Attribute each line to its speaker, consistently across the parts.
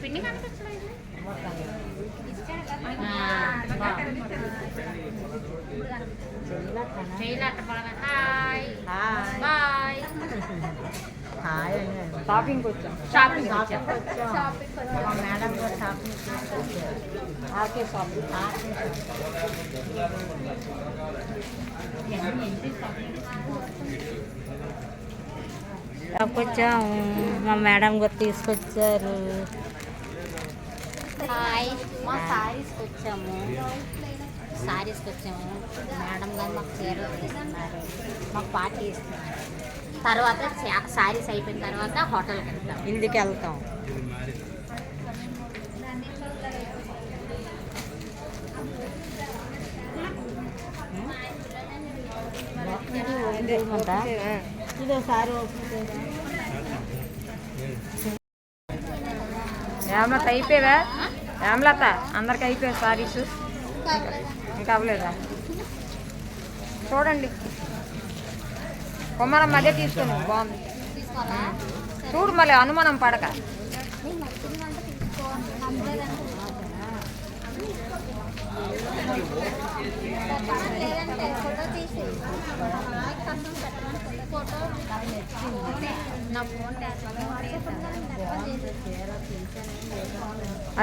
Speaker 1: పిండి కనిపించలేదు చేయలేక హాయ్
Speaker 2: హాయ్ షాపింగ్కి వచ్చాం
Speaker 1: షాపింగ్ వచ్చాం
Speaker 2: మా మేడం కూడా షాపింగ్ తీసుకొచ్చారు ఆర్కే షాపింగ్ ఆర్కే వచ్చాం మా మేడం కూడా తీసుకొచ్చారు.
Speaker 1: హాయ్ మా సారీస్కి వచ్చాము సారీస్కి వచ్చాము మేడం గారు మాకు చీరలు తీస్తున్నారు మాకు పార్టీ ఇస్తున్నారు. తర్వాత సారీస్ అయిపోయిన తర్వాత హోటల్కి వెళ్తాం
Speaker 2: ఇంటికి వెళ్తాం. ఇది ఒకసారి
Speaker 3: ఏమలత అయిపోయావా? ఏమలత అందరికి అయిపోయా సారీస్ ఇంకా అవ్వలేదా? చూడండి. కొమ్మరం మధ్య తీసుకుని బాగుంది. చూడు మళ్ళీ అనుమానం పడక.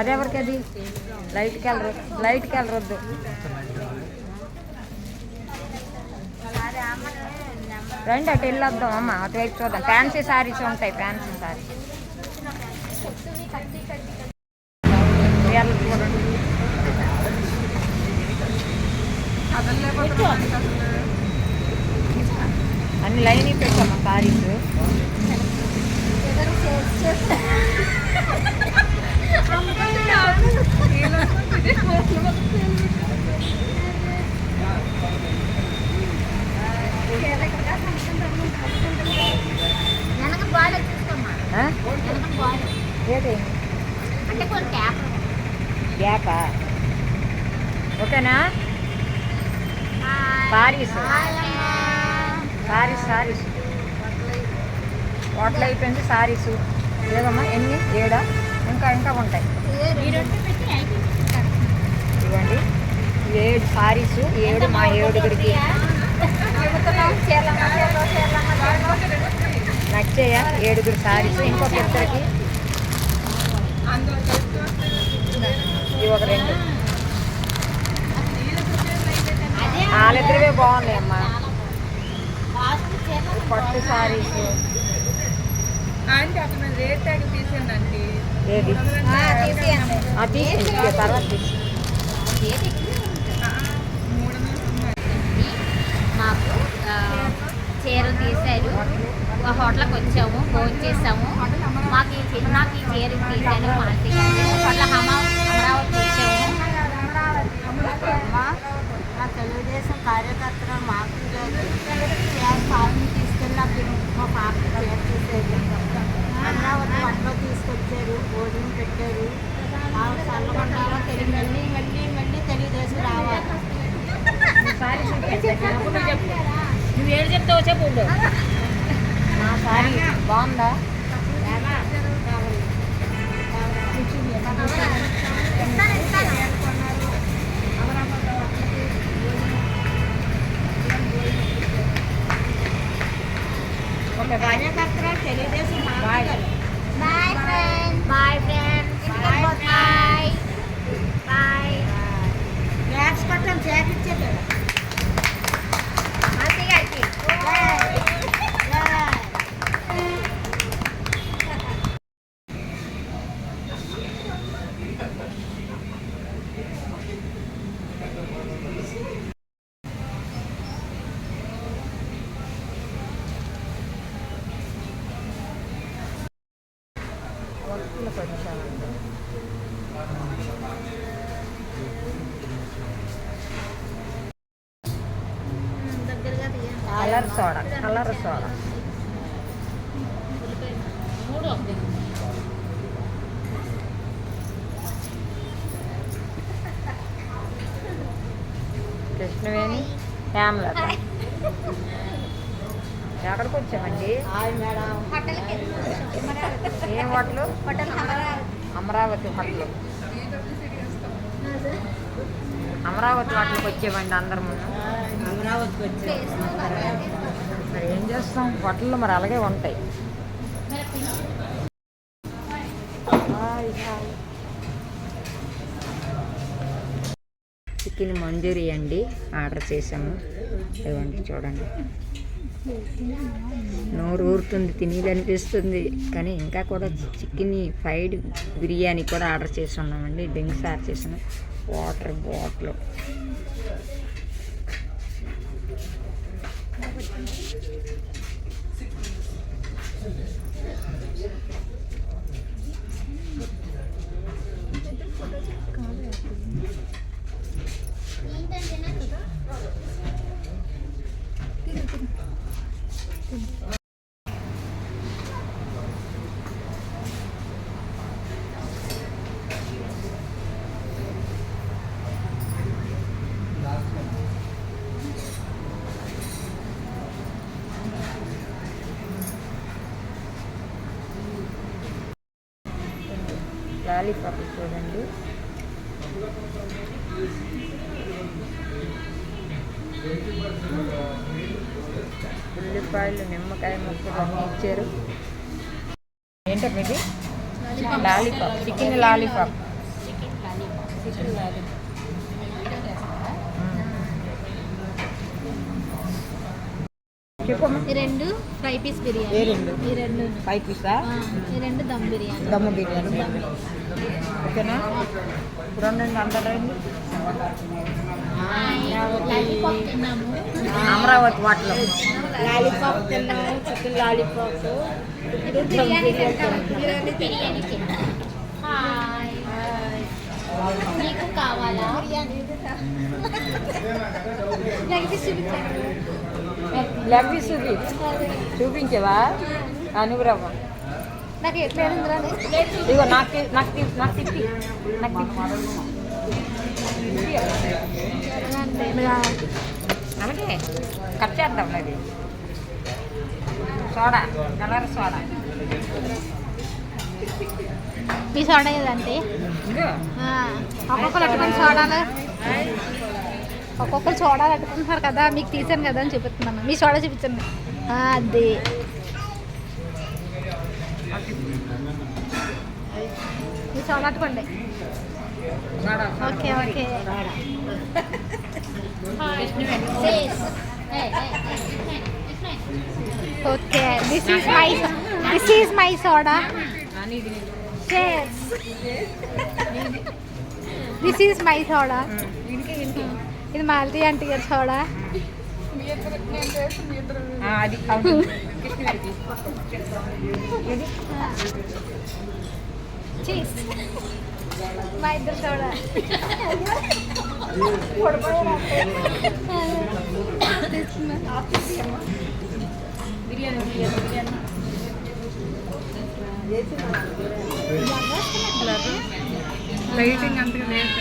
Speaker 3: అదెవరికి అది లైట్కి వెళ్ళరు. లైట్కి వెళ్ళరొద్దు. రండి అటు వెళ్ళొద్దాం. అమ్మ అటువైపు చూద్దాం. ఫ్యాన్సీ సారీస్ ఉంటాయి ఫ్యాన్సీ సారీ అన్ని లైన్ పెట్టాము సారీస్?
Speaker 1: వెనక బాగా చూసుకోమ్మా
Speaker 3: ఆ?
Speaker 1: వెనక బాగా
Speaker 3: ఏది
Speaker 1: అంటే కొన్ని ట్యాప్
Speaker 3: గ్యాపా ఓకేనా? సారీస్ సారీస్ సారీస్. వాటర్ అయిపోయింది సారీస్. లేదమ్మా ఎన్ని? ఏడా? ఇంకా ఇంకా ఉంటాయి. ఇవ్వండి ఏడు సారీస్ ఏడు మా ఏడుగురికి. నచ్చాయా? ఏడుగురు సారీస్ ఇంకొక ఇద్దరికి. ఇవి ఒక రెండు. వాళ్ళిద్దరివే బాగున్నాయి అమ్మా. పట్టు సారీస్ ఏది? తీసేయండి. తర్వాత
Speaker 1: మాకు చీరలు తీశారు. ఒక హోటల్కి వచ్చాము భోజనం చేసాము మాకు నాకు ఈ చీర తీశాను మాకు హోటల్ హమా అమరావతి వచ్చాము
Speaker 2: మా తెలుగుదేశం కార్యకర్తలు మాకు స్వామి తీసుకెళ్ళినప్పుడు మా పాప చేర్చేసారు అమరావతి వంటలో తీసుకొచ్చారు భోజనం పెట్టారు. మాకు చల్లమంటారో తెలియదు మళ్ళీ మళ్ళీ మళ్ళీ తెలుగుదేశం రావాలి.
Speaker 3: నువ్వు ఏడు చెప్తావు చెప్పు నా సారీ బాగుందా? ఓకే బాయ్
Speaker 2: కార్యకర్తలు తెలుగుదేశం
Speaker 3: వర్క్లకు వచ్చామండి
Speaker 1: దగ్గరగా తీయండి
Speaker 3: కలర్ సోడా కలర్ సోడా
Speaker 1: మూడు ఒకటి
Speaker 3: కృష్ణవేణి హేమలత ఎక్కడికి వచ్చామండి ఏం హోటల్?
Speaker 4: అమరావతి.
Speaker 3: హోటల్. అమరావతి హోటల్కి వచ్చామండి అందరం.
Speaker 2: అమరావతికి వచ్చాం
Speaker 3: మరి ఏం చేస్తాం? హోటల్లో మరి అలాగే ఉంటాయి. చికెన్ మంజూరి అండి. ఆర్డర్ చేసాము ఇవ్వండి చూడండి. నోరు ఊరుతుంది తినేదనిపిస్తుంది. కానీ ఇంకా కూడా చికెన్ ఫ్రైడ్ బిర్యానీ కూడా ఆర్డర్ చేసి ఉన్నామండి. డ్రింక్స్ ఆర్డర్ చేసిన వాటర్ బాటిల్. లాలీపాప్ చూడండి. ఉల్లిపాయలు నిమ్మకాయ ముక్కలు అన్నీ ఇచ్చారు. ఏంటంటే ఇది? Lollipop chicken lollipop
Speaker 4: chicken lollipop
Speaker 3: chicken lollipop చెప్పమ్మా
Speaker 4: ఈ రెండు ఫ్రై పీస్ బిర్యానీ.
Speaker 3: రెండు?
Speaker 4: ఈ రెండు.
Speaker 3: ఫైవ్ పీసా?
Speaker 4: ఈ రెండు దమ్ బిర్యానీ.
Speaker 3: దమ్ము బిర్యానీ. ఓకేనా? రెండు అందరూ రండి.
Speaker 4: లాలీపాప్ తిన్నాము.
Speaker 3: అమరావతి వాటిలో.
Speaker 2: లాలీపాప్ తిన్నాము chicken lollipop.
Speaker 4: Biryani biryani hi. నీకు కావాలా? బిర్యానీ చూపించండి.
Speaker 3: పీస్ చూపి చూపించవా? అనుగ్రహం.
Speaker 4: నాకు ఎట్లా
Speaker 3: ఇదిగో నాకు నాకు నాకు తిప్పి. నాకు అలాగే కట్ చేద్దాం అది సోడా కలర్ సోడా.
Speaker 4: మీ సోడా ఏదంటే ఒక్కొక్కరు సోడాలు? ఒక్కొక్కరు సోడాలు అట్టుకుంటున్నారు కదా మీకు తీసాను కదా అని చూపిస్తున్నాను మీ చూడ చూపించండి. ఆ, అది. మీ సోడా అట్టుకోండి okay. Okay okay this is my this is my soda this is my soda ఇది మాలతీ
Speaker 3: కృష్ణవేణి. ఇది
Speaker 4: చీజ్ మా ఇద్దరు సోడా
Speaker 3: బిర్యానీ బిర్యానీ బిర్యానీ
Speaker 5: లైటింగ్ అంతగా లేదు.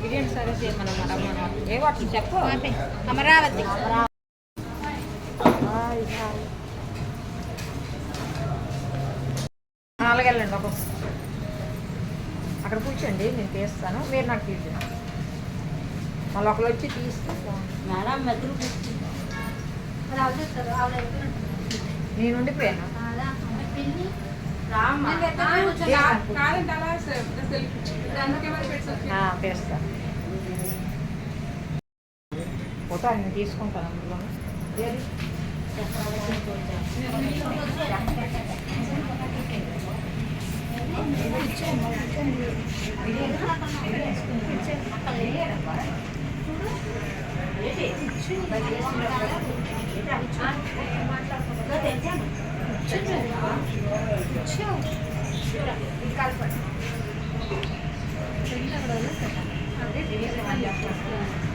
Speaker 3: బిర్యానీ సరే చేయమని మనం ఏ వాటి చెప్పు?
Speaker 4: అమరావతి
Speaker 3: ఒక అక్కడ కూర్చోండి నేను తీస్తాను. మీరు నాకు తీసుకోండి మళ్ళీ ఒకరు వచ్చి తీస్తే
Speaker 2: మేడం
Speaker 3: నేను ఉండిపోయాను.
Speaker 2: రామ్మా.
Speaker 5: కాదండి అలా సెల్ఫీ అందుకే మరి పెట్టి
Speaker 3: ఆ, తీస్తా ఫోటో నేను తీసుకుంటాను అందులో ఏది
Speaker 4: అదే